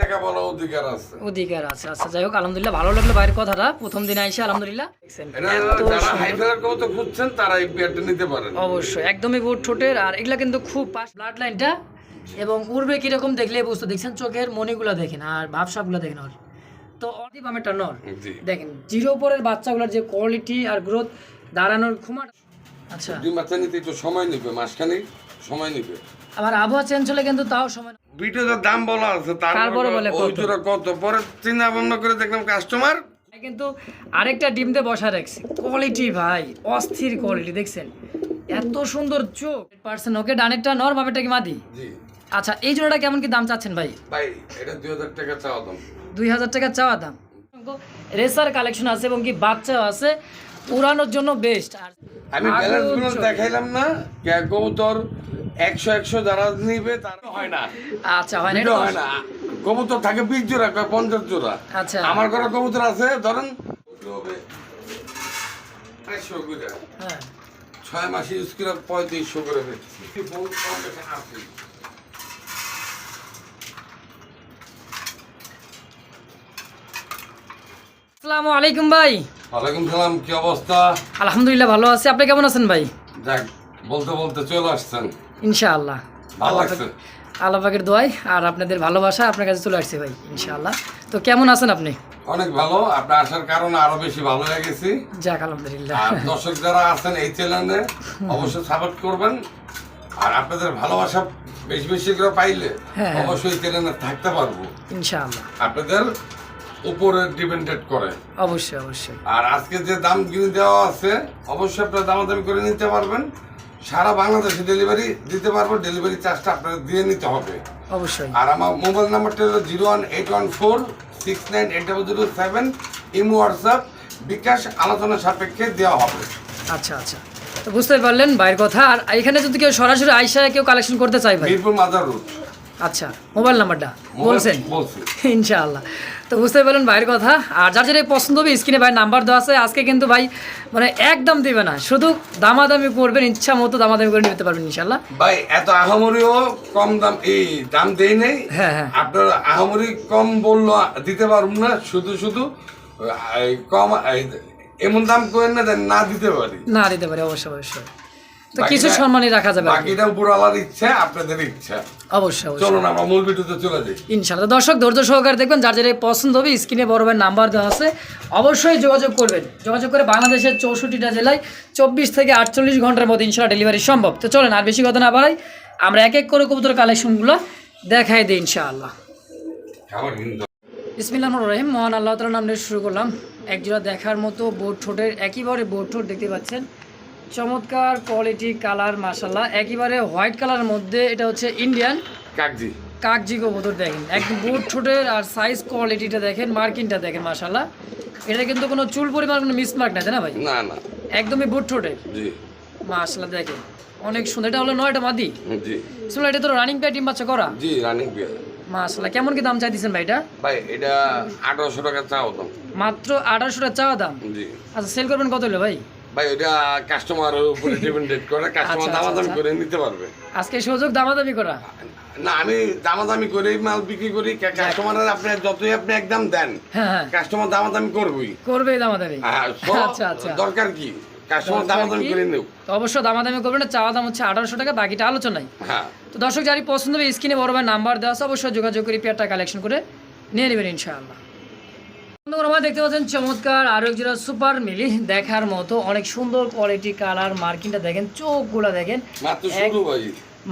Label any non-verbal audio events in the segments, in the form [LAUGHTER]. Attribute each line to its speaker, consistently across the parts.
Speaker 1: টাকা বলার অধিকার আছে।
Speaker 2: অধিকার আছে আচ্ছা যাই হোক আলহামদুলিল্লাহ ভালো লাগল বাইরের কথাটা। প্রথম দিনে আলহামদুলিল্লাহ।
Speaker 1: যারা খুঁজছেন তারা এই পেয়ারটা নিতে পারেন।
Speaker 2: অবশ্যই একদমই বুট ঠোঁটের আর এগুলা কিন্তু খুব ব্লাড লাইনটা এবং উড়বে কীরকম দেখলে বুঝতে দেখছেন চোখের মনিগুলো দেখেন আর ভাবসাবগুলো দেখেন ওর। তো অদীপ আমেরটা নর। দেখেন জিরো পরের বাচ্চাগুলোর যে কোয়ালিটি আর গ্রোথ দাঁড়ানোর ক্ষমা আচ্ছা।
Speaker 1: দুই বাচ্চা নিতে একটু সময় নিবে মাসখানেক সময় নিবে।
Speaker 2: আবার আবহাওয়া চেঞ্জ হলে কিন্তু তাও সময়
Speaker 1: দাম বলা আছে
Speaker 2: তারপরে বলে
Speaker 1: তারপরে ওই
Speaker 2: কত?
Speaker 1: পরে চিন্তা ভাবনা করে দেখলাম কাস্টমার
Speaker 2: কিন্তু আরেকটা ডিম দিয়ে বসা রাখছি। কোয়ালিটি ভাই অস্থির কোয়ালিটি দেখছেন? এত সুন্দর চোখ। পার্সেন্ট ওকে ডানেরটা নর বামেরটা কি মাদি।
Speaker 1: জি।
Speaker 2: আচ্ছা এই জোড়াটা কেমন কি দাম চাচ্ছেন ভাই?
Speaker 1: ভাই এটা দুই হাজার টাকা চাওয়া দাম।
Speaker 2: দুই হাজার টাকা চাওয়া দাম। রেসার কালেকশন আছে এবং কি বাচ্চাও আছে। উড়ানোর জন্য বেস্ট আর
Speaker 1: আমি আরও
Speaker 2: ব্যালেন্সগুলো
Speaker 1: দেখাইলাম না। কবুতর একশো একশো যারা নিবে তার হয় না।
Speaker 2: আচ্ছা হয় না এটা
Speaker 1: হয় না। কবুতর থাকে বিশ জোড়া কয় পঞ্চাশ জোড়া।
Speaker 2: আচ্ছা।
Speaker 1: আমার ঘরে কবুতর আছে ধরেন
Speaker 2: হ্যাঁ।
Speaker 1: ছয় মাসে ইউজ করে পঁয়ত্রিশশো করে।
Speaker 2: আসসালামু আলাইকুম ভাই।
Speaker 1: ওয়ালাইকুম সালাম কি অবস্থা?
Speaker 2: আলহামদুলিল্লাহ ভালো আছি। আপনি কেমন আছেন ভাই?
Speaker 1: যাক বলতে বলতে চলে আসছেন।
Speaker 2: ইনশাআল্লাহ। আল্লাহ পাকের দোয়াই আর আপনাদের ভালোবাসা আপনার কাছে চলে আসছে ভাই ইনশাআল্লাহ। তো কেমন আছেন আপনি?
Speaker 1: অনেক ভালো। আপনার আসার কারণে আরও বেশি ভালো লেগেছি
Speaker 2: যাক আলহামদুলিল্লাহ।
Speaker 1: আর দর্শক যারা আছেন এই চ্যানেলে অবশ্যই সাপোর্ট করবেন। আর আপনাদের ভালোবাসা বেশি বেশি করে পাইলে
Speaker 2: হ্যাঁ।
Speaker 1: অবশ্যই চ্যানেলে থাকতে পারব।
Speaker 2: ইনশাআল্লাহ।
Speaker 1: আপনাদের উপরে ডিপেন্ডেড করে।
Speaker 2: অবশ্যই অবশ্যই।
Speaker 1: আর আজকে যে দাম কিনে দেওয়া আছে অবশ্যই আপনারা দামাদামি করে নিতে পারবেন। সারা বাংলাদেশে ডেলিভারি দিতে পারব ডেলিভারি চার্জটা আপনাদের দিয়ে নিতে হবে।
Speaker 2: অবশ্যই।
Speaker 1: আর আমার মোবাইল নাম্বারটা হলো zero one eight one four six nine eight double zero seven imo WhatsApp bKash আলোচনা সাপেক্ষে দেওয়া হবে।
Speaker 2: আচ্ছা আচ্ছা। তো বুঝতে পারলেন ভাইয়ের কথা। আর এখানে যদি কেউ সরাসরি আইসা কেউ কালেকশন করতে চাই ভাই?
Speaker 1: Mirpur mother road.
Speaker 2: আচ্ছা মোবাইল নাম্বারটা বলছেন?
Speaker 1: বলছি।
Speaker 2: ইনশাআল্লাহ। তো বুঝতে পারলেন ভাইয়ের কথা। আর যার যেটা পছন্দ হবে স্ক্রিনে ভাই নাম্বার দেওয়া আছে। আজকে কিন্তু ভাই মানে একদম দিবে না। শুধু দামাদামি করবেন ইচ্ছা মতো দামাদামি করে নিতে পারবেন ইনশাল্লাহ
Speaker 1: ভাই এত আহামরিও কম দাম এই দাম দেই নেই।
Speaker 2: হ্যাঁ হ্যাঁ।
Speaker 1: আপনার আহামরি কম বলল দিতে পারব না। শুধু শুধু কম এমন দাম করেন না না দিতে পারি।
Speaker 2: না দিতে পারি অবশ্যই অবশ্যই। তো কিছু সম্মানই রাখা যাবে।
Speaker 1: বাকিটা উপরওয়ালার ইচ্ছা আপনাদের ইচ্ছা।
Speaker 2: অবশ্যই অবশ্যই।
Speaker 1: চলুন আমরা মূল ভিডিওতে চলে যাই।
Speaker 2: ইনশাআল্লাহ। দর্শক ধৈর্য সহকারে দেখবেন যার যেটা পছন্দ হবে স্ক্রিনে বড় ভাইয়ের নাম্বার দেওয়া আছে। অবশ্যই যোগাযোগ করবেন। যোগাযোগ করে বাংলাদেশের চৌষট্টিটা জেলায় চব্বিশ থেকে আটচল্লিশ ঘণ্টার মধ্যে ইনশাল্লাহ ডেলিভারি সম্ভব। তো চলেন আর বেশি কথা না বাড়াই আমরা এক এক করে কবুতর কালেকশনগুলো দেখাই দিই ইনশাআল্লাহ। ইসমিল্লাহ রহিম। মহান আল্লাহ তালার নাম নিয়ে শুরু করলাম। একজোড়া দেখার মতো বোট ঠোঁটের একইবারে বোট ঠোঁট দেখতে পাচ্ছেন। চমৎকার কোয়ালিটি কালার মাসাল্লাহ একইবারে হোয়াইট কালারের মধ্যে এটা হচ্ছে ইন্ডিয়ান
Speaker 1: কাকজি।
Speaker 2: কাকজি কবুতর দেখেন। একদম বুট ঠোঁটের আর সাইজ কোয়ালিটিটা দেখেন মার্কিংটা দেখেন মাশাল্লাহ এটা কিন্তু কোনো চুল পরিমাণ কোনো মিসমার্ক না তাই না ভাই?
Speaker 1: না না।
Speaker 2: একদমই বুট ঠোঁটের।
Speaker 1: জি।
Speaker 2: মাশাল্লাহ দেখেন। অনেক সুন্দর। এটা হলো নয়টা মাদি।
Speaker 1: জি।
Speaker 2: শুনলাম এটা তো রানিং ডিম বাচ্চা করা?
Speaker 1: জি রানিং বিয়ার
Speaker 2: মাশাল্লাহ কেমন কি দাম চাইতেছেন ভাই এটা?
Speaker 1: ভাই এটা আঠারোশো টাকা চাও দাম।
Speaker 2: মাত্র আঠারোশো টাকা চাওয়া দাম?
Speaker 1: জি।
Speaker 2: আচ্ছা সেল করবেন কত হলো ভাই?
Speaker 1: ভাই কাস্টমারের উপরে ডিপেন্ডেড করে কাস্টমার
Speaker 2: আচ্ছা,
Speaker 1: দামাদামি
Speaker 2: আচ্ছা।
Speaker 1: করে নিতে পারবে।
Speaker 2: আজকে সুযোগ দামাদামি করা?
Speaker 1: না আমি দামাদামি করে মাল বিক্রি করি কাস্টমারের আপনি যতই আপনি একদম দেন
Speaker 2: হ্যাঁ হ্যাঁ।
Speaker 1: কাস্টমার দামাদামি করবই।
Speaker 2: করবে দামাদামি।
Speaker 1: হ্যাঁ,
Speaker 2: আচ্ছা আচ্ছা।
Speaker 1: দরকার কি? কাস্টমার দামাদামি করে নেব
Speaker 2: তো অবশ্য দামাদামি করবেন না চাওয়া দাম হচ্ছে আঠারোশো টাকা বাকিটা আলোচনায়
Speaker 1: হ্যাঁ।
Speaker 2: তো দর্শক যারই পছন্দ হবে স্ক্রিনে বড় ভাই নাম্বার দেওয়া আছে অবশ্যই যোগাযোগ করে পেয়ারটা কালেকশন করে নিয়ে নেবেন ইনশাআল্লাহ। আমার দেখতে পাচ্ছেন চমৎকার আরও এক জোড়া সুপার মিলি দেখার মতো। অনেক সুন্দর কোয়ালিটি কালার মার্কিংটা দেখেন চোখগুলো দেখেন।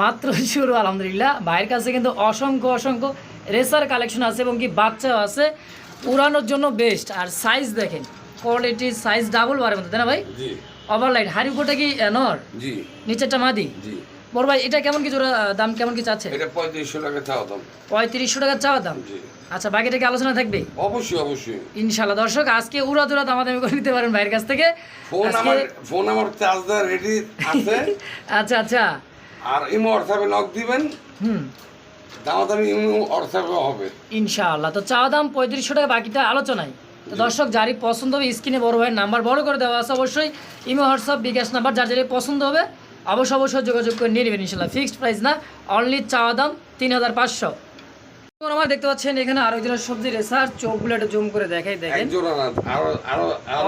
Speaker 1: মাত্র শুরু
Speaker 2: আলহামদুলিল্লাহ। ভাইয়ের কাছে কিন্তু অসংখ্য অসংখ্য রেসার কালেকশন আছে এবং কি বাচ্চাও আছে। উড়ানোর জন্য বেস্ট আর সাইজ দেখেন কোয়ালিটি সাইজ ডাবল বারের মতো তাই না ভাই? ওভারলাইট হারিকোটা কি নর? নিচেরটা মাদি?
Speaker 1: জি।
Speaker 2: বড় ভাই এটা কেমন কি জোড়া দাম কেমন কি চাচ্ছে?
Speaker 1: এটা পঁয়ত্রিশশো টাকা চাও দাম।
Speaker 2: পঁয়ত্রিশশো টাকা চাওয়া দাম? আচ্ছা বাকিটা কি আলোচনা থাকবে?
Speaker 1: অবশ্যই অবশ্যই।
Speaker 2: ইনশাল্লাহ দর্শক আজকে উড়া দুরা দামাদামি করে নিতে পারেন ভাইয়ের কাছ থেকে।
Speaker 1: ফোন আমার ফোন আমার চার্জ দেওয়া রেডি আছে। [LAUGHS]
Speaker 2: আচ্ছা আচ্ছা।
Speaker 1: আর ইমো হোয়াটসঅ্যাপে লক দিবেন।
Speaker 2: হুম।
Speaker 1: দামাদামি ইমো হোয়াটসঅ্যাপে হবে।
Speaker 2: ইনশাআল্লাহ তো চাওয়া দাম পঁয়ত্রিশশো টাকা বাকিটা আলোচনায়। তো দর্শক যারই পছন্দ হবে স্ক্রিনে বড় ভাইয়ের নাম্বার বড় করে দেওয়া আছে অবশ্যই। ইমো হোয়াটসঅ্যাপ বিকাশ নাম্বার যার যারই পছন্দ হবে অবশ্যই অবশ্যই যোগাযোগ করে নিয়ে নেবেন ইনশাল্লাহ। ফিক্সড প্রাইস না অনলি চাওয়া দাম তিন হাজার পাঁচশো। আমার দেখতে পাচ্ছেন এখানে আরও জোড়া সবজি রেসার চোখগুলো একটু জুম করে দেখাই দেখেন।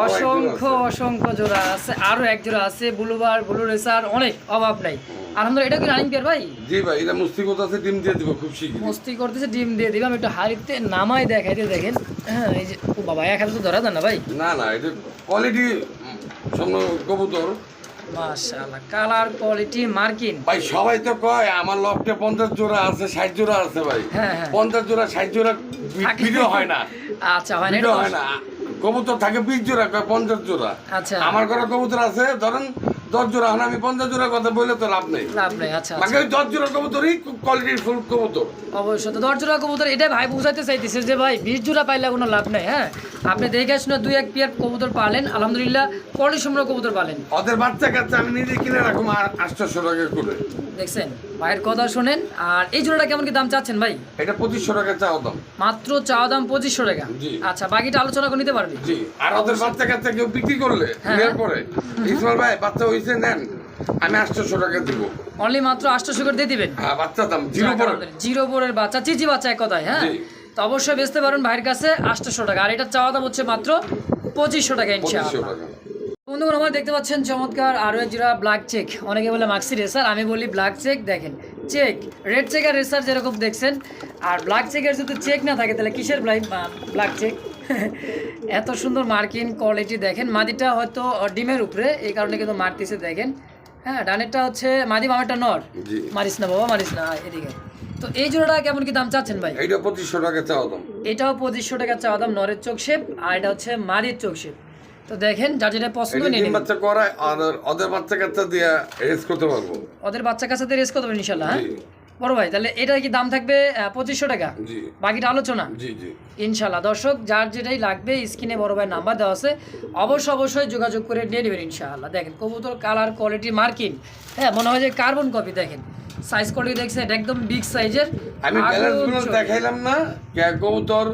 Speaker 2: অসংখ্য। অসংখ্য জোড়া আছে আরও এক জোড়া আছে ব্লুবার ব্লু রেসার অনেক অভাব নাই। আলহামদুলিল্লাহ এটা কি রানিং পেয়ার ভাই?
Speaker 1: জি ভাই এটা মুস্তিকত আছে ডিম দিয়ে দিব খুব শীঘ্রই
Speaker 2: মস্তি করতেছে ডিম দিয়ে দিবে আমি একটু হাড়িতে নামাই দেখাইতে দেখেন। হ্যাঁ এই যে ও বাবা এক হাতে তো ধরা দেন না ভাই।
Speaker 1: না না এটা কোয়ালিটি সামনে কবুতর
Speaker 2: মাশাআল্লাহ কালার কোয়ালিটি মার্কিন।
Speaker 1: ভাই সবাই তো কয় আমার লফটে জোড়া আছে ষাট জোড়া আছে ভাই।
Speaker 2: হ্যাঁ, হ্যাঁ।
Speaker 1: পঞ্চাশ জোড়া ষাট জোড়া
Speaker 2: থাকে।
Speaker 1: ভিডিও হয় না।
Speaker 2: আচ্ছা হয় না
Speaker 1: হয় না। কবুতর থাকে বিশ জোড়া কয় পঞ্চাশ জোড়া।
Speaker 2: আচ্ছা।
Speaker 1: আমার ঘরে কবুতর আছে ধরেন দশ জোড়া আমি পঞ্চাশ জোড়ার কথা বললে তো লাভ নেই।
Speaker 2: লাভ নাই আচ্ছা
Speaker 1: মানে
Speaker 2: আচ্ছা।
Speaker 1: ওই দশ জোড়া কবুতরই কোয়ালিটির ফুল কবুতর।
Speaker 2: অবশ্যই তো দশ জোড়া কবুতর ভাই বুঝাইতে চাইতেছে যে ভাই বিশ জোড়া পাইলে কোনো লাভ নাই হ্যাঁ? আপনি দেখে শুনে দুই এক পেয়ার কবুতর পালেন আলহামদুলিল্লাহ কোয়ালিটি সম্পর্ক কবুতর পালেন।
Speaker 1: ওদের বাচ্চা কাচ্চা আমি নিজে কিনে রাখুন আর আটশোশো টাকা করে।
Speaker 2: দেখছেন ভাইয়ের কথা শোনেন আর এই জোড়াটা কেমন কি দাম চাচ্ছেন ভাই?
Speaker 1: এটা পঁচিশশো টাকা চাও দাম।
Speaker 2: মাত্র চাওয়া দাম পঁচিশশো টাকা? আচ্ছা বাকিটা আলোচনা করে নিতে পারবি?
Speaker 1: জি আর ওদের বাচ্চা কাচ্চা কেউ বিক্রি করলে
Speaker 2: হ্যাঁ।
Speaker 1: পরে। ইসমাল ভাই বাচ্চা হয়েছে নেন। আমি আটশোশো টাকা দিব।
Speaker 2: অনলি মাত্র আটশোশো করে দিয়ে দিবেন?
Speaker 1: হ্যাঁ বাচ্চা দাম জিরো পরে
Speaker 2: জিরো বোরের বাচ্চা চিচি বাচ্চা এক কথায় হ্যাঁ? তো অবশ্যই বেচতে পারেন ভাইয়ের কাছে আটশোশো টাকা। আর এটা চাওয়া দাম হচ্ছে মাত্র পঁচিশশো টাকা ইনশাআল্লাহ।
Speaker 1: টাকা।
Speaker 2: বন্ধুগণ আমার দেখতে পাচ্ছেন চমৎকার আরও জোড়া ব্ল্যাক চেক অনেকে বলে মাক্সি রেসার আমি বলি ব্ল্যাক চেক দেখেন চেক রেড চেক আর রেসার যেরকম দেখছেন। আর ব্ল্যাক চেকের যদি চেক না থাকে তাহলে কিসের ব্ল্যাক চেক এত সুন্দর মার্কিন কোয়ালিটি দেখেন। মাদিটা হয়তো ডিমের উপরে এই কারণে কিন্তু মারতেছে দেখেন। হ্যাঁ ডানেরটা হচ্ছে মাদি মামারটা নর। মারিস না বাবা মারিস না এদিকে। তো এই জোড়াটা কেমন কি দাম চাচ্ছেন ভাই?
Speaker 1: এইটা পঁচিশশো টাকা চাও দাম।
Speaker 2: এটাও পঁচিশশো টাকা চাওয়া দাম নরের চোখ শেপ আর এটা হচ্ছে মাদির চোখ শেপ। তো দেখেন যার যেটা পছন্দ
Speaker 1: এটা
Speaker 2: নিয়ে
Speaker 1: ডিম বাচ্চা করায় আর ওদের বাচ্চা কাচ্চা দিয়ে রেস করতে পারব।
Speaker 2: ওদের বাচ্চা কাচ্চাদের রেস করতে পারবেন ইনশাল্লাহ হ্যাঁ? বড় ভাই তাহলে এটা কি দাম থাকবে পঁচিশশো টাকা? বাকিটা আলোচনা? ইনশাল্লাহ। দর্শক যার যেটাই লাগবে স্ক্রিনে বড় ভাই নাম্বার দেওয়া আছে। অবশ্য অবশ্যই যোগাযোগ করে নিয়ে নেবেন ইনশাআল্লাহ। দেখেন কবুতর কালার কোয়ালিটি মার্কিং হ্যাঁ মনে হয় যে কার্বন কপি দেখেন। সাইজ কোয়ালিটি দেখছেন একদম বিগ সাইজের
Speaker 1: আমি দেখাইলাম না কবুতর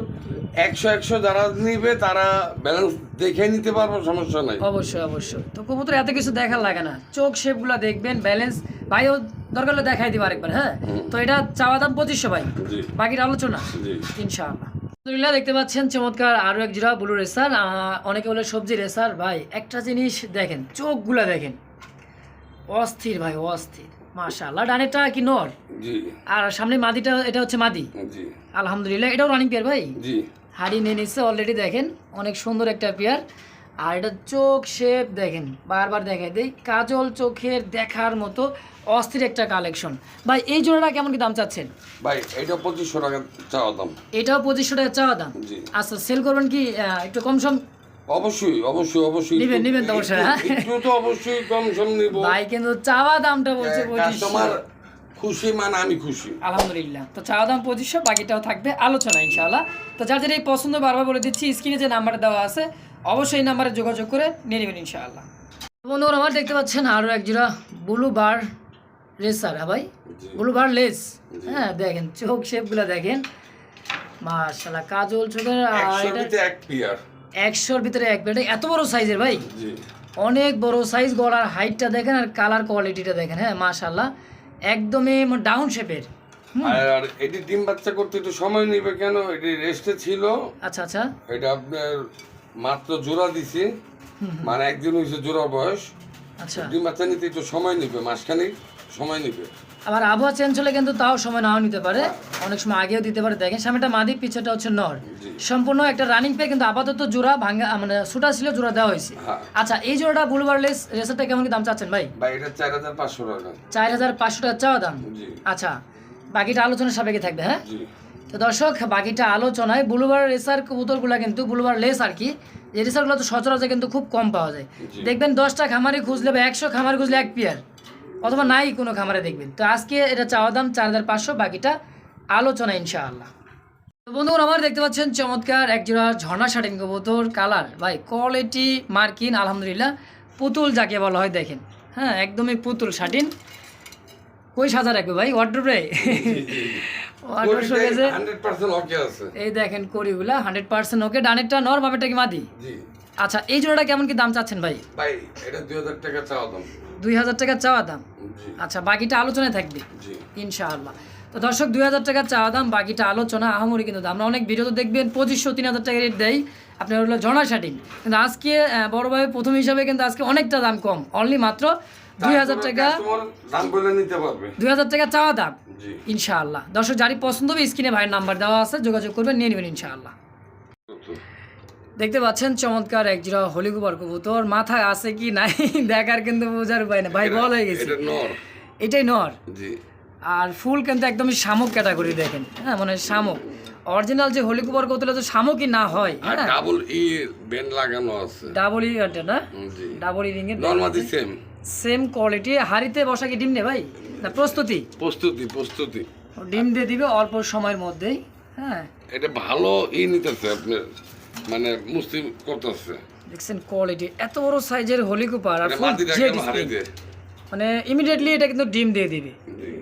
Speaker 1: একশো একশো যারা নিবে তারা ব্যালেন্স দেখে নিতে পারব সমস্যা নাই।
Speaker 2: অবশ্যই অবশ্যই। তো কবুতর এত কিছু দেখার লাগে না। চোখ শেপগুলো দেখবেন ব্যালেন্স ভাইও দরকার হলে দেখাই দিব আরেকবার হ্যাঁ? তো এটা চাওয়া দাম পঁচিশশো ভাই।
Speaker 1: জি।
Speaker 2: বাকির আলোচনা? ইনশাআল্লাহ। আলহামদুলিল্লাহ দেখতে পাচ্ছেন চমৎকার আরও এক জোড়া ব্লু রেসার অনেকে বলে সবজি রেসার ভাই একটা জিনিস দেখেন চোখগুলা দেখেন। অস্থির ভাই অস্থির। মাশাআল্লাহ ডানেরটা কি নর? আর সামনে মাদিটা এটা হচ্ছে মাদি। আলহামদুলিল্লাহ এটাও রানিং পেয়ার ভাই?
Speaker 1: জি।
Speaker 2: হাড়ি নিয়ে নিচ্ছে অলরেডি দেখেন। অনেক সুন্দর একটা পেয়ার আর এটা চোখ শেপ দেখেন বারবার দেখাই দেই। কাজল চোখের দেখার মতো অস্থির একটা কালেকশন ভাই এই জোড়াটা কেমন কি দাম চাচ্ছেন?
Speaker 1: ভাই এটা পঁচিশশো টাকা চাওয়া দাম।
Speaker 2: এটাও পঁচিশশো টাকা চাওয়া দাম? আচ্ছা সেল করবেন কি একটু কম সম
Speaker 1: অবশ্যই অবশ্যই অবশ্যই।
Speaker 2: নিবেন, নিবেন তো অবশ্যই, হ্যাঁ?
Speaker 1: একটু- তো অবশ্যই কম সম নিব।
Speaker 2: ভাই কিন্তু চাওয়া দামটা বলছে পঁচিশশো।
Speaker 1: খুশি মানে আমি খুশি।
Speaker 2: আলহামদুলিল্লাহ। তো চাওয়া দাম পঁচিশশো বাকিটাও থাকবে আলোচনা ইনশাআল্লাহ। তো যার যেটা এই পছন্দ বারবার বলে দিচ্ছি স্ক্রিনে যে নাম্বার দেওয়া আছে অবশ্যই এই নাম্বারে যোগাযোগ করে নিয়ে নেবেন ইনশাআল্লাহ। বন্ধুরা আমার দেখতে পাচ্ছেন আরও এক জোড়া ব্লু বার রেসার হ্যাঁ ভাই। Blue bar less. হ্যাঁ দেখেন চোখ শেপগুলো দেখেন। মাশাআল্লাহ কাজল চোখের
Speaker 1: একশোর ভিতরে এক পিয়ার।
Speaker 2: এত বড় সাইজের ভাই? অনেক বড় সাইজ গলার হাইটটা দেখেন আর কালার কোয়ালিটিটা দেখেন হ্যাঁ মাশাল্লাহ একদমই ডাউন শেপের
Speaker 1: আর এটি ডিম বাচ্চা করতে একটু সময় নেবে কেন? এটি রেস্টে ছিল।
Speaker 2: আচ্ছা আচ্ছা।
Speaker 1: এটা আপনার মাত্র জোড়া দিছি। মানে একদিন হয়েছে জোড়া বয়স।
Speaker 2: আচ্ছা।
Speaker 1: ডিম বাচ্চা নিতে একটু সময় নেবে মাসখানিক সময় নিবে।
Speaker 2: আবার আবহাওয়া চেঞ্জ হলে কিন্তু তাও সময় নাও নিতে পারে। অনেক সময় আগেও দিতে পারে। দেখেন সামনেটা মাদি পিছটা হচ্ছে নর। সম্পূর্ণ একটা রানিং পেয়ে কিন্তু আপাতত জোড়া ভাঙ্গা মানে সুটা ছিল জোড়া দেওয়া হয়েছে।
Speaker 1: হ্যাঁ।
Speaker 2: আচ্ছা এই জোড়াটা বুলবার লেস রেসারটা কেমন কি দাম চাচ্ছেন ভাই?
Speaker 1: ভাই এটা চার হাজার পাঁচশো টাকা
Speaker 2: চার হাজার পাঁচশো টাকা চাওয়া দাম? আচ্ছা বাকিটা আলোচনার সাপেক্ষে থাকবে হ্যাঁ? তো দর্শক বাকিটা আলোচনায় ব্লুবার রেসার কবুতরগুলো কিন্তু ব্লুবার লেস আর কি এই রেসারগুলো তো সচরাচর কিন্তু খুব কম পাওয়া যায়। দেখবেন দশটা খামারি খুঁজলে বা একশো খামারে খুঁজলে এক পেয়ার অথবা নাই কোনো খামারে দেখবেন। তো আজকে এটা চাওয়া দাম চার হাজার পাঁচশো বাকিটা আলোচনা ইনশাআল্লাহ। তো বন্ধুরা আমার দেখতে পাচ্ছেন চমৎকার এক জোড়া ঝর্ণা শাটিন কবুতর কালার ভাই কোয়ালিটি মার্কিন আলহামদুলিল্লাহ। পুতুল যাকে বলা হয় দেখেন। হ্যাঁ একদমই পুতুল শাটিন কই সাজা রাখবে ভাই
Speaker 1: আছে।
Speaker 2: এই দেখেন করিগুলা হান্ড্রেড পার্সেন্ট ওকে ডানেরটা নর বাবেরটা কি মাদি? আচ্ছা এই জোড়াটা কেমন কি দাম চাচ্ছেন ভাই?
Speaker 1: ভাই এটা দুই হাজার টাকা চাওয়া দাম।
Speaker 2: দুই হাজার টাকা চাওয়া দাম? আচ্ছা বাকিটা আলোচনায় থাকবে?
Speaker 1: জি।
Speaker 2: ইনশাআল্লাহ। তো দর্শক দুই হাজার টাকা চাওয়া দাম বাকিটা আলোচনা আহামরি কিন্তু দাম। আমরা অনেক ভিডিও তো দেখবেন পঁচিশশো তিন হাজার টাকা রেট দেয়। আপনার হলো জনা শাটিং কিন্তু আজকে আহ, বড় ভাই প্রথম হিসাবে কিন্তু আজকে অনেকটা দাম কম। অনলি মাত্র দুই হাজার টাকা
Speaker 1: দাম বলে নিতে পারবে।
Speaker 2: দুই হাজার টাকা চাওয়া দাম।
Speaker 1: জি।
Speaker 2: ইনশাআল্লাহ। দর্শক যারই পছন্দ হবে স্ক্রিনে ভাইয়ের নাম্বার দেওয়া আছে যোগাযোগ করবেন নিয়ে নেবেন ইনশাআল্লাহ। দেখতে পাচ্ছেন চমৎকার একজোড়া হলিগুবার কবুতর। মাথায় আছে কি নাই [LAUGHS] দেখার কিন্তু বোঝার উপায় না ভাই বল হয়ে গেছে।
Speaker 1: নর।
Speaker 2: এটাই নর?
Speaker 1: জি।
Speaker 2: আর ফুল কিন্তু একদমই শামুক ক্যাটাগরি দেখেন। হ্যাঁ মানে শামুক। অরিজিনাল যে হলিকুবার কৌতলে তো শামুকই না হয়
Speaker 1: ডাবল ই ব্যান্ড লাগানো আছে।
Speaker 2: ডাবল ই এটা না?
Speaker 1: জি।
Speaker 2: ডাবল ই রিংয়ের
Speaker 1: নর্মাদি সেম
Speaker 2: সেম কোয়ালিটি হাড়িতে বসা কি ডিম নে ভাই? না প্রস্তুতি?
Speaker 1: প্রস্তুতি প্রস্তুতি।
Speaker 2: ডিম দিয়ে দিবে অল্প সময়ের মধ্যেই হ্যাঁ।
Speaker 1: এটা ভালো ই নিতেছে আপনার। মানে মুসলিম করতেছে।
Speaker 2: দেখছেন কোয়ালিটি এত বড় সাইজের হলিকুপার আর ফুল জেড মানে ইমিডিয়েটলি এটা কিন্তু ডিম দিয়ে দিবে।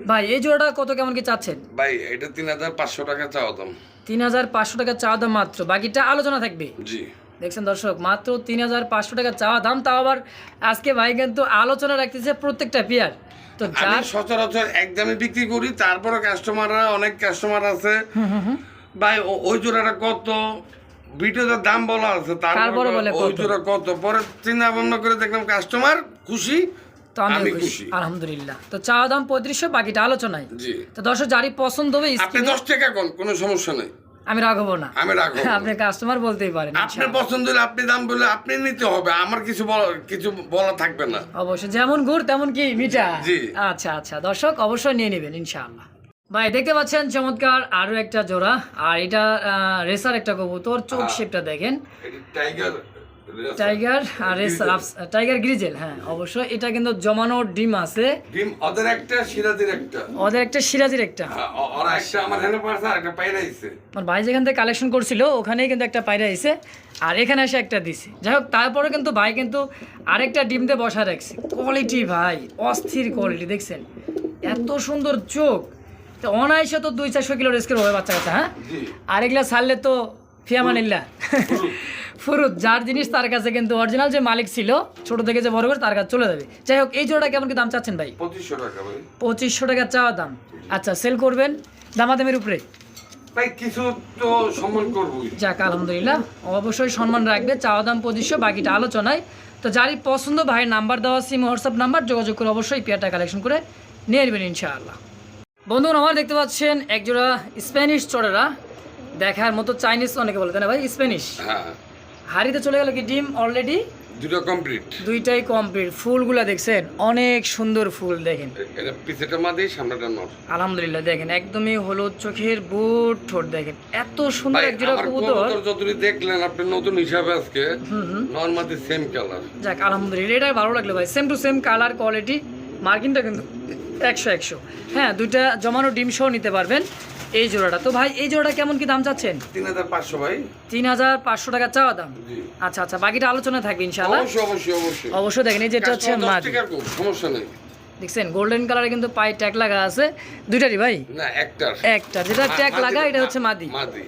Speaker 2: ভাই এই জোড়াটা কত কেমন কি চাচ্ছেন?
Speaker 1: ভাই এটা তিন হাজার পাঁচশো টাকা চাওয়া দাম।
Speaker 2: তিন হাজার পাঁচশো টাকা চাওয়া দাম মাত্র। বাকিটা আলোচনা থাকবে।
Speaker 1: জি।
Speaker 2: দেখছেন দর্শক মাত্র তিন হাজার পাঁচশো টাকা চাওয়া দাম তাও আবার আজকে ভাই কিন্তু আলোচনা রাখতেছে প্রত্যেকটা পেয়ার তো
Speaker 1: আমি
Speaker 2: যার
Speaker 1: সচরাচর একদমই বিক্রি করি তারপরে কাস্টমাররা অনেক কাস্টমার আছে। ভাই ওই জোড়াটা কত? দাম বলা আছে
Speaker 2: তারপরে বলে
Speaker 1: ওই জোড়া কত? পরে চিন্তা ভাবনা করে দেখলাম কাস্টমার খুশি
Speaker 2: তো আমি
Speaker 1: আমি
Speaker 2: খুশি।
Speaker 1: খুশি।
Speaker 2: আলহামদুলিল্লাহ। তো চাওয়া দাম পঁয়ত্রিশশো বাকিটা আলোচনায়।
Speaker 1: জি।
Speaker 2: তো দর্শক যারই পছন্দ হবে
Speaker 1: আপনি দশ টাকা কোন কোনো সমস্যা নেই।
Speaker 2: আমি রাখব না।
Speaker 1: আমি রাখব
Speaker 2: আপনি কাস্টমার বলতেই পারেন
Speaker 1: আপনার পছন্দ হলে আপনি দাম বলে আপনি নিতে হবে আমার কিছু কিছু বলা থাকবে না।
Speaker 2: অবশ্যই যেমন গুড় তেমন কি মিঠা?
Speaker 1: জি।
Speaker 2: আচ্ছা আচ্ছা। দর্শক অবশ্যই নিয়ে নেবেন ইনশাআল্লাহ। ভাই দেখতে পাচ্ছেন চমৎকার আরও একটা জোড়া। আর এটা রেসার একটা কবুতর চোখ শেপটা দেখেন।
Speaker 1: টাইগার
Speaker 2: টাইগার আর রেসার টাইগার গ্রিজেল হ্যাঁ অবশ্যই। এটা কিন্তু জমানোর ডিম আছে।
Speaker 1: ডিম ওদের একটা সিরাজের একটা।
Speaker 2: ওদের একটা সিরাজির একটা।
Speaker 1: হ্যাঁ, ও- একটা আমার হেনে পারছে আর একটা পাইরাইছে
Speaker 2: আমার ভাই যেখান থেকে কালেকশন করছিল ওখানেই কিন্তু একটা পায়রা এসে আর এখানে এসে একটা দিছে। যাই হোক তারপরে কিন্তু ভাই কিন্তু আরেকটা ডিম দিয়ে বসা রাখছে। কোয়ালিটি ভাই অস্থির কোয়ালিটি দেখছেন? এত সুন্দর চোখ। তো অনায়াসে তো দুই চারশো কিলো রেস্কের হবে বাচ্চা কাচ্চা হ্যাঁ? আর এগুলা ছাড়লে তো ফিয়ামানিল্লা ফুরুত। যার জিনিস তার কাছে কিন্তু অরিজিনাল যে মালিক ছিল ছোট থেকে যে বড় করে তার কাছে চলে যাবে। যাই হোক এই জোড়াটা কেমন কি দাম চাচ্ছেন ভাই?
Speaker 1: পঁচিশশো টাকা ভাই।
Speaker 2: পঁচিশশো টাকা চাওয়া দাম। আচ্ছা সেল করবেন দামাদামের উপরে?
Speaker 1: কিছু তো সম্মান করবই।
Speaker 2: যাক আলহামদুলিল্লাহ। অবশ্যই সম্মান রাখবে চাওয়া দাম পঁচিশশো বাকিটা আলোচনায়। তো যারই পছন্দ ভাইয়ের নাম্বার দেওয়া সিম হোয়াটসঅ্যাপ নাম্বার যোগাযোগ করে অবশ্যই পেয়ারটা কালেকশন করে নিয়ে নেবেন ইনশাআল্লাহ। বন্ধুরা আমার দেখতে পাচ্ছেন একজোড়া স্প্যানিশ চড়েরা। দেখার মতো চাইনিজ অনেকে বলে তাই না ভাই? স্প্যানিশ।
Speaker 1: হ্যাঁ।
Speaker 2: হাড়িতে চলে গেল কি ডিম অলরেডি
Speaker 1: দুটো কমপ্লিট
Speaker 2: দুইটাই কমপ্লিট ফুলগুলা দেখছেন অনেক সুন্দর ফুল দেখেন।
Speaker 1: এটা পিছেটা মাদি সামনেটা নর।
Speaker 2: আলহামদুলিল্লাহ দেখেন একদমই হলুদ চোখের বুট ঠোঁট দেখেন। এত সুন্দর একজোড়া কবুতর।
Speaker 1: যতটুকু দেখলেন আপনি নতুন হিসাবে আজকে নর্মাদি সেম কালার
Speaker 2: যাক আলহামদুলিল্লাহ এটাই ভালো লাগল ভাই। Same to same colour quality মার্কিংটা কিন্তু একশো একশো। হ্যাঁ দুইটা জমানো ডিম সহ নিতে পারবেন এই জোড়াটা। তো ভাই এই জোড়াটা কেমন কি দাম চাচ্ছেন?
Speaker 1: তিন হাজার পাঁচশো ভাই।
Speaker 2: তিন হাজার পাঁচশো টাকা চাওয়া দাম? আচ্ছা আচ্ছা বাকিটা আলোচনা থাকবে ইনশাআল্লাহ।
Speaker 1: অবশ্যই অবশ্যই অবশ্যই।
Speaker 2: অবশ্যই দেখেন এই যেটা হচ্ছে
Speaker 1: টাকার সমস্যা নেই।
Speaker 2: দেখছেন গোল্ডেন কালারে কিন্তু পায়ে ট্যাগ লাগা আছে। দুইটারই ভাই?
Speaker 1: না একটার।
Speaker 2: একটা যেটা ট্যাগ লাগা এটা হচ্ছে মাদি
Speaker 1: মাদি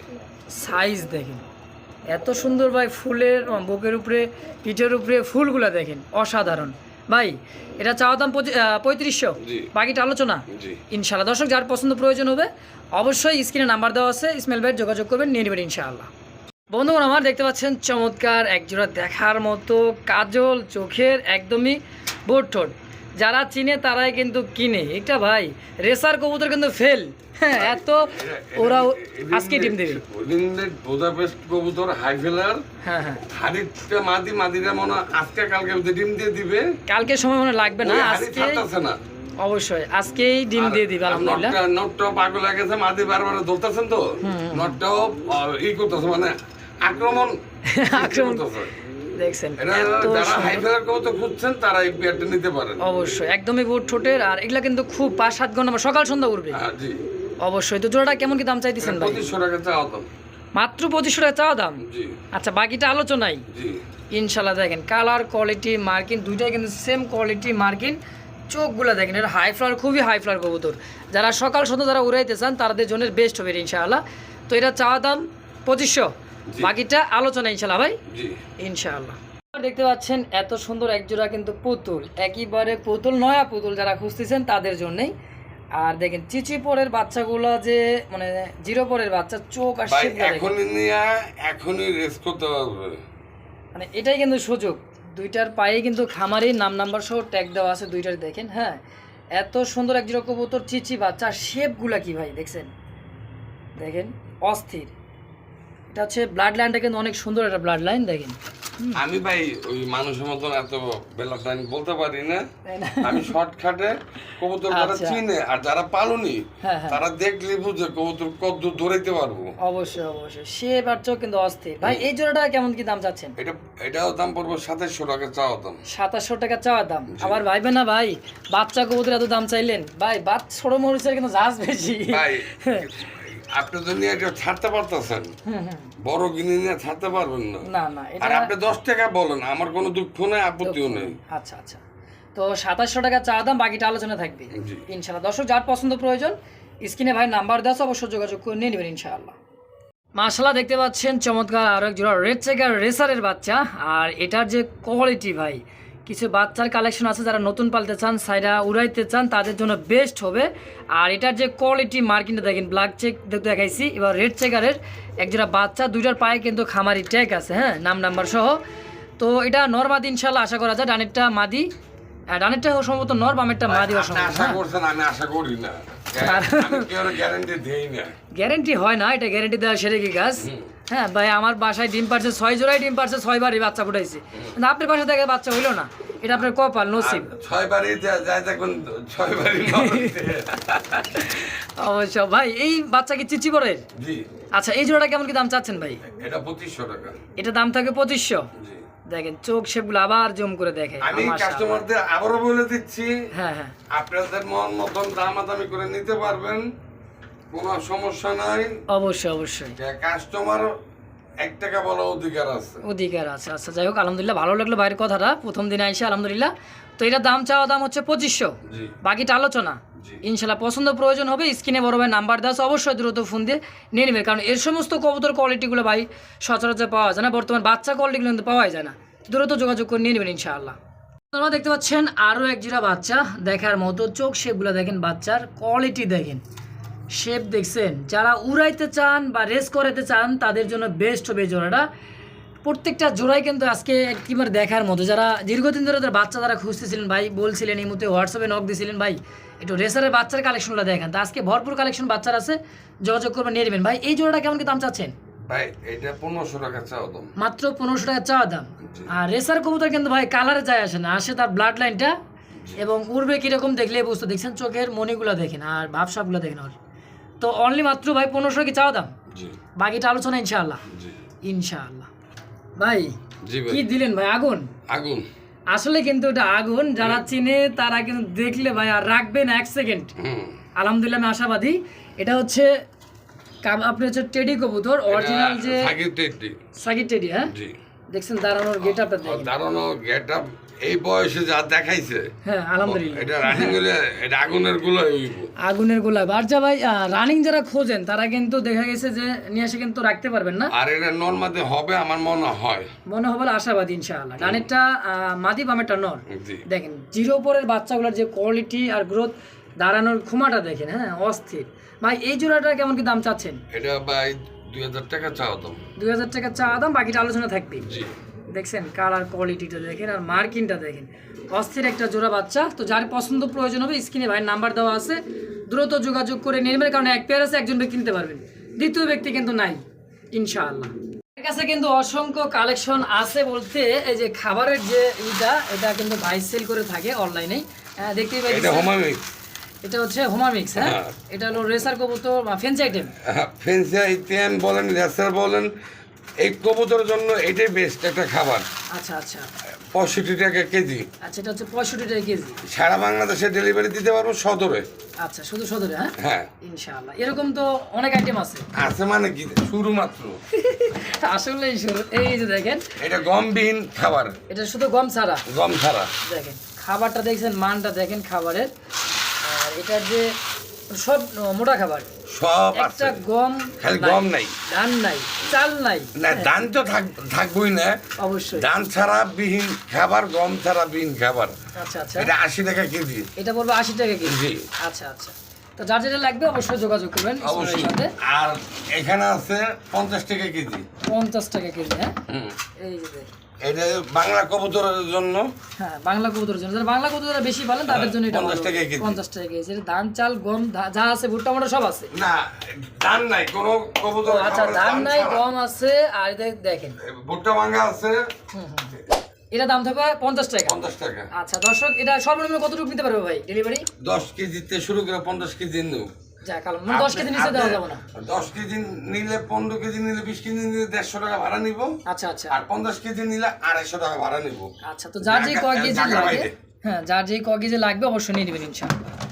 Speaker 2: সাইজ দেখেন এত সুন্দর ভাই ফুলের বুকের উপরে পিঠের উপরে ফুলগুলো দেখেন অসাধারণ। ভাই এটা চাওয়া দাম পঁয়ত্রিশশো। বাকিটা আলোচনা। ইনশাল্লাহ দর্শক যার পছন্দ প্রয়োজন হবে অবশ্যই স্ক্রিনে নাম্বার দেওয়া আছে ইসমাইল ভাই যোগাযোগ করবেন নিয়ে নেবেন ইনশাআল্লাহ। বন্ধুগণ আমার দেখতে পাচ্ছেন চমৎকার একজোড়া দেখার মতো কাজল চোখের একদমই বোট ঠোঁট। যারা চিনে তারাই কিন্তু কিনে। এটা ভাই রেসার কবুতর কিন্তু ফেল হ্যাঁ এত ওরা আজকে ডিম দেবে।
Speaker 1: লিন্ডেড বোদাপেস্ট কবুতর হাই ফেলার।
Speaker 2: হ্যাঁ হ্যাঁ।
Speaker 1: হাড়িটা মাদি মাদিরা মনে আজকে কালকে ডিম দিয়ে দিবে।
Speaker 2: কালকে সময় মনে লাগবে না আজকে
Speaker 1: না।
Speaker 2: অবশ্যই আজকেই ডিম দিয়ে দিবে আলহামদুলিল্লাহ।
Speaker 1: নটটা পাগল গেছে মাদি বারবার ধরতেছেন তো? নটটাও ই করতেছে মানে আক্রমণ [LAUGHS]
Speaker 2: আক্রমণ। দেখছেন
Speaker 1: যারা হাই ফেলার কবুতর খুঁজছেন তারা এই পেয়ারটা নিতে পারেন।
Speaker 2: অবশ্যই একদমই বুট ঠোঁটের আর এগুলা কিন্তু খুব পাঁচ সাত ঘণ্টা সকাল সন্ধ্যা উঠবে।
Speaker 1: হ্যাঁ, জি।
Speaker 2: অবশ্যই তো জোড়াটা কেমন কি দাম চাইতেছেন ভাই?
Speaker 1: পঁচিশশো টাকা চাওয়া দাম।
Speaker 2: মাত্র পঁচিশশো টাকা চাওয়া দাম?
Speaker 1: জি।
Speaker 2: আচ্ছা বাকিটা আলোচনাই?
Speaker 1: জি।
Speaker 2: দেখেন কালার কোয়ালিটি মার্কিন দুইটাই কিন্তু সেম কোয়ালিটি মার্কিন চোখগুলো দেখেন এটা হাই ফ্লার খুবই হাই ফ্লার কবুতর। যারা সকাল সন্ধ্যা যারা উড়াইতে চান তাদের জন্য বেস্ট হবে ইনশাআল্লাহ তো এটা চাওয়া দাম পঁচিশশো। বাকিটা আলোচনা ইনশাল্লাহ ভাই?
Speaker 1: জি।
Speaker 2: ইনশাআল্লাহ। দেখতে পাচ্ছেন এত সুন্দর এক জোড়া কিন্তু পুতুল। একইবারে পুতুল নয়া পুতুল যারা খুঁজতেছেন তাদের জন্যই। আর দেখেন চিচি পরের বাচ্চাগুলো যে মানে জিরো পরের বাচ্চা চোখ আর।
Speaker 1: এখনই নিয়ে এখনই রেস করতে
Speaker 2: মানে এটাই কিন্তু সুযোগ। দুইটার পায়ে কিন্তু খামারি নাম নাম্বার সহ ট্যাগ দেওয়া আছে দুইটার দেখেন হ্যাঁ? এত সুন্দর এক জিরো কবুতর চিচি বাচ্চা শেপগুলা কি ভাই দেখছেন? দেখেন অস্থির। এটা হচ্ছে ব্লাড লাইনটা কিন্তু অনেক সুন্দর একটা ব্লাড লাইন দেখেন
Speaker 1: আমি ভাই ওই মানুষের মতন এত বেলা টাইম বলতে পারি না। আমি শর্টকাটে কবুতর যারা
Speaker 2: আচ্ছা।
Speaker 1: চিনে আর যারা পালনি
Speaker 2: হ্যাঁ, হ্যাঁ।
Speaker 1: তারা দেখলে বুঝে কবুতর কত ধরাইতে পারব।
Speaker 2: অবশ্যই অবশ্যই। আর চোখ কিন্তু অস্থির। ভাই এই জোড়াটা কেমন কি দাম চাচ্ছেন?
Speaker 1: এটা এটাও দাম পড়ব সাতাশশো টাকা চাওয়া দাম।
Speaker 2: সাতাশশো টাকা চাওয়ার দাম। আবার ভাইবে না ভাই বাচ্চা কবুতর এত দাম চাইলেন। ভাই বাচ্চা ছোট মরিচের কিন্তু জাহাজ বেশি।
Speaker 1: ভাই [LAUGHS] আপনি তো নিয়ে এটা ছাড়তে পারতেছেন। বড় কিনে নিয়ে ছাড়তে পারবেন না।
Speaker 2: না না এটা
Speaker 1: আর আপনি দশ টাকা বলেন আমার কোনো দুঃখ নেই আপত্তিও নেই।
Speaker 2: আচ্ছা আচ্ছা। তো সাতাশশো টাকা চা দাম বাকিটা আলোচনা থাকবে। ইনশাল্লাহ দর্শক যার পছন্দ প্রয়োজন স্ক্রিনে ভাই নাম্বার দেওয়া অবশ্যই যোগাযোগ করে নিয়ে নেবেন ইনশাআল্লাহ। মাশাল্লাহ দেখতে পাচ্ছেন চমৎকার আরও এক জোড়া রেড চেকার রেসারের বাচ্চা। আর এটার যে কোয়ালিটি ভাই কিছু বাচ্চার কালেকশন আছে যারা নতুন পালতে চান সাইডা উড়াইতে চান তাদের জন্য বেস্ট হবে। আর এটার যে কোয়ালিটি মার্কিংটা দেখেন ব্ল্যাক চেক দেখাইছি। এবার রেড চেকারের এক জোড়া বাচ্চা দুইটার পায়ে কিন্তু খামারি ট্যাগ আছে হ্যাঁ নাম নাম্বার সহ। তো এটা নরমাদি ইনশাল্লাহ আশা করা যায় ডানেরটা মাদি। ডানেরটা সম্ভবত নর বামেরটা মাদি
Speaker 1: দেই না।
Speaker 2: গ্যারেন্টি হয় না এটা গ্যারেন্টি দেওয়া সেরে কি গাছ হ্যাঁ ভাই আমার বাসায় ডিম পারছে ছয় জোড়াই ডিম পারছে ছয়বারই বাচ্চা ফুটাইছে। কিন্তু আপনার বাসা থেকে বাচ্চা হইল না। এটা আপনার কপাল নসিব।
Speaker 1: ছয় বাড়ি যায় দেখুন
Speaker 2: অবশ্য ভাই এই বাচ্চা কি চিচি পরের
Speaker 1: জি।
Speaker 2: আচ্ছা এই জোড়াটা কেমন কি দাম চাচ্ছেন ভাই?
Speaker 1: এটা পঁচিশশো টাকা।
Speaker 2: এটা দাম থাকে পঁচিশশো? দেখেন চোখ শেপগুলো আবার জম করে দেখে।
Speaker 1: আমি কাস্টমারদের আবারও বলে দিচ্ছি
Speaker 2: হ্যাঁ হ্যাঁ।
Speaker 1: আপনাদের মন মতন দামাদামি করে নিতে পারবেন। কোনো সমস্যা নাই।
Speaker 2: অবশ্যই অবশ্যই।
Speaker 1: কাস্টমার এক টাকা বলা অধিকার আছে।
Speaker 2: অধিকার আছে আচ্ছা যাই হোক আলহামদুলিল্লাহ ভালো লাগল বাইরের কথাটা। প্রথম দিনে আইসে আলহামদুলিল্লাহ। তো এটা দাম চাওয়া দাম হচ্ছে পঁচিশশো। বাকিটা আলোচনা। ইনশাল্লাহ পছন্দ প্রয়োজন হবে স্ক্রিনে বড় ভাই নাম্বার দেওয়া আছে, অবশ্যই দ্রুত ফোন দিয়ে নিয়ে নেবেন। কারণ এর সমস্ত কবুতর কোয়ালিটিগুলো ভাই সচরাচর পাওয়া যায় না বর্তমান বাচ্চা কোয়ালিটিগুলো কিন্তু পাওয়াই যায় না। দ্রুত যোগাযোগ করে নিয়ে নেবেন ইনশাআল্লাহ। আপনারা দেখতে পাচ্ছেন আরও এক জোড়া বাচ্চা। দেখার মতো চোখ শেপগুলো দেখেন বাচ্চার কোয়ালিটি দেখেন। শেপ দেখছেন। যারা উড়াইতে চান বা রেস করাতে চান তাদের জন্য বেস্ট হবে জোড়াটা। প্রত্যেকটা জোড়াই কিন্তু আজকে একেবারে দেখার মতো। যারা দীর্ঘদিন ধরে তাদের বাচ্চা যারা খুঁজতেছিলেন ভাই বলছিলেন এই মুহূর্তে হোয়াটসঅ্যাপে নক দিয়েছিলেন ভাই একটু রেসারের বাচ্চার কালেকশনগুলো দেখেন। তো আজকে ভরপুর কালেকশন বাচ্চার আছে যোগাযোগ করবেন নিয়ে নেবেন। ভাই এই জোড়াটা কেমন কি দাম চাচ্ছেন?
Speaker 1: ভাই এটা পনেরোশো টাকা দাম।
Speaker 2: মাত্র পনেরোশো টাকা চাওয়া দাম। আর রেসার কবুতর কিন্তু ভাই কালারে যায় আসে না। আসে তার ব্লাড লাইনটা এবং উড়বে কীরকম দেখলে বুঝতে দেখছেন চোখের মনিগুলো দেখেন আর ভাবসাবগুলো দেখেন তো অনলি মাত্র ভাই পনেরোশো কি চাওয়া দাম? বাকিটা আলোচনা ইনশাআল্লাহ। ইনশাআল্লাহ। ভাই কি দিলেন ভাই? আগুন?
Speaker 1: আগুন।
Speaker 2: আসলে কিন্তু এটা আগুন যারা চিনে তারা কিন্তু দেখলে ভাই আর রাখবেন এক সেকেন্ড। আলহামদুলিল্লাহ আমি আশাবাদী। এটা হচ্ছে আপনি হচ্ছে টেডি কবুতর অরিজিনাল যে
Speaker 1: সাকিব টেডি।
Speaker 2: সাকিব টেডি হ্যাঁ?
Speaker 1: জি।
Speaker 2: দেখছেন দাঁড়ানোর গেট আপটা দেখেন।
Speaker 1: দাঁড়ানো গেট আপ এই বয়সে যা দেখাইছে।
Speaker 2: হ্যাঁ আলহামদুলিল্লাহ।
Speaker 1: এটা রানিং হলে এটা আগুনেরগুলো
Speaker 2: আগুনের যা ভাই রানিং যারা খোঁজেন তারা কিন্তু দেখা গেছে যে নিয়ে এসে কিন্তু রাখতে পারবেন না।
Speaker 1: আর এটা নর্মাতে হবে আমার মনে হয়।
Speaker 2: মনে হবে আশাবাদী ইনশাআল্লাহ। ডানেরটা আহ, মাদি বামেরটা নর। দেখেন জিরো পরের বাচ্চাগুলোর যে কোয়ালিটি আর গ্রোথ দাঁড়ানোর ক্ষমাটা দেখেন হ্যাঁ অস্থির। ভাই এই জোড়াটা কেমন কি দাম চাচ্ছেন?
Speaker 1: এটা ভাই দুই হাজার টাকা চাও দাম।
Speaker 2: দুই হাজার টাকা চা দাম বাকিটা আলোচনা থাকবে।
Speaker 1: জি।
Speaker 2: দেখছেন কালার কোয়ালিটিটা দেখেন আর মার্কিংটা দেখেন। অস্থির একটা জোড়া বাচ্চা তো যার পছন্দ প্রয়োজন হবে স্ক্রিনে ভাই নাম্বার দেওয়া আছে। দ্রুত যোগাযোগ করে নেবেন কারণ এক পেয়ার আছে একজন ব্যক্তি নিতে পারবেন। দ্বিতীয় ব্যক্তি কিন্তু নাই ইনশাআল্লাহ। এর কাছে কিন্তু অসংখ্য কালেকশন আছে বলতে এই যে খাবারের যে ইটা এটা কিন্তু ভাই সেল করে থাকে অনলাইনে দেখতেই
Speaker 1: এটা
Speaker 2: পাচ্ছেন
Speaker 1: হোমামিক
Speaker 2: এটা হচ্ছে হোমামিক্স হ্যাঁ?
Speaker 1: হ্যাঁ।
Speaker 2: এটা হলো রেসার কবুতর বা ফেন্সি আইটেম
Speaker 1: ফেন্সিয়া ইতিহান বলেন রেসার বলেন এই কবুতরের জন্য এটাই বেস্ট একটা খাবার।
Speaker 2: আচ্ছা আচ্ছা।
Speaker 1: পঁয়ষট্টি টাকা কেজি।
Speaker 2: আচ্ছা এটা হচ্ছে পঁয়ষট্টি টাকা কেজি।
Speaker 1: সারা বাংলাদেশে ডেলিভারি দিতে পারব সদরে।
Speaker 2: আচ্ছা শুধু সদরে হ্যাঁ?
Speaker 1: হ্যাঁ।
Speaker 2: ইনশাআল্লাহ। এরকম তো অনেক আইটেম আছে।
Speaker 1: আছে মানে কি? [LAUGHS] শুরু মাত্র
Speaker 2: আসলে এই যে দেখেন।
Speaker 1: এটা গমবিহীন খাবার।
Speaker 2: এটা শুধু গম ছাড়া।
Speaker 1: গম ছাড়া।
Speaker 2: দেখেন খাবারটা দেখছেন মানটা দেখেন খাবারের। এটার যে সব মোটা খাবার।
Speaker 1: সব
Speaker 2: একটা গম
Speaker 1: খালি গম নাই।
Speaker 2: ধান নাই চাল নাই।
Speaker 1: না ধান তো থাক- থাকবোই না।
Speaker 2: অবশ্যই।
Speaker 1: ধান ছাড়া বিহীন খাবার গম ছাড়া বিহীন খাবার।
Speaker 2: আচ্ছা আচ্ছা।
Speaker 1: এটা আশি টাকা কেজি।
Speaker 2: এটা বলব আশি টাকা কেজি।
Speaker 1: জি।
Speaker 2: আচ্ছা আচ্ছা। তো যার যেটা লাগবে অবশ্যই যোগাযোগ করবেন
Speaker 1: অবশ্যই। আর এখানে আছে পঞ্চাশ টাকা কেজি।
Speaker 2: পঞ্চাশ টাকা কেজি হ্যাঁ? এই যে।
Speaker 1: এটা বাংলা কবুতরের জন্য।
Speaker 2: হ্যাঁ বাংলা কবুতরের জন্য। যারা বাংলা কবুতর বেশি পালেন তাদের জন্য এটা
Speaker 1: 50 টাকা কেজি।
Speaker 2: পঞ্চাশ টাকা কেজি। এটা ধান চাল গম যা আছে ভুট্টা মোটা সব আছে।
Speaker 1: না ধান নাই কোনো কবুতর
Speaker 2: আচ্ছা ধান নাই গম আছে আর দেখেন।
Speaker 1: ভুট্টা ভাঙা আছে।
Speaker 2: হুম, হুম। এটা দাম থাকবে পঞ্চাশ টাকা।
Speaker 1: পঞ্চাশ টাকা।
Speaker 2: আচ্ছা দর্শক এটা সর্বনিম্ন কতটুকু নিতে পারবে ভাই ডেলিভারি
Speaker 1: দশ কেজিতে শুরু করে পঞ্চাশ কেজি নেব।
Speaker 2: দশ কেজি দেওয়া যাবে না
Speaker 1: দশ কেজি নিলে পনেরো কেজি নিলে বিশ কেজি নিলে দেড়শো টাকা ভাড়া নিব
Speaker 2: আচ্ছা আচ্ছা
Speaker 1: আর পঞ্চাশ কেজি নিলে আড়াইশো টাকা ভাড়া নিব
Speaker 2: আচ্ছা তো যে কয় কেজি লাগে হ্যাঁ যার যে কয় কেজি লাগবে অবশ্যই নিয়ে নেবেন ইনশাআল্লাহ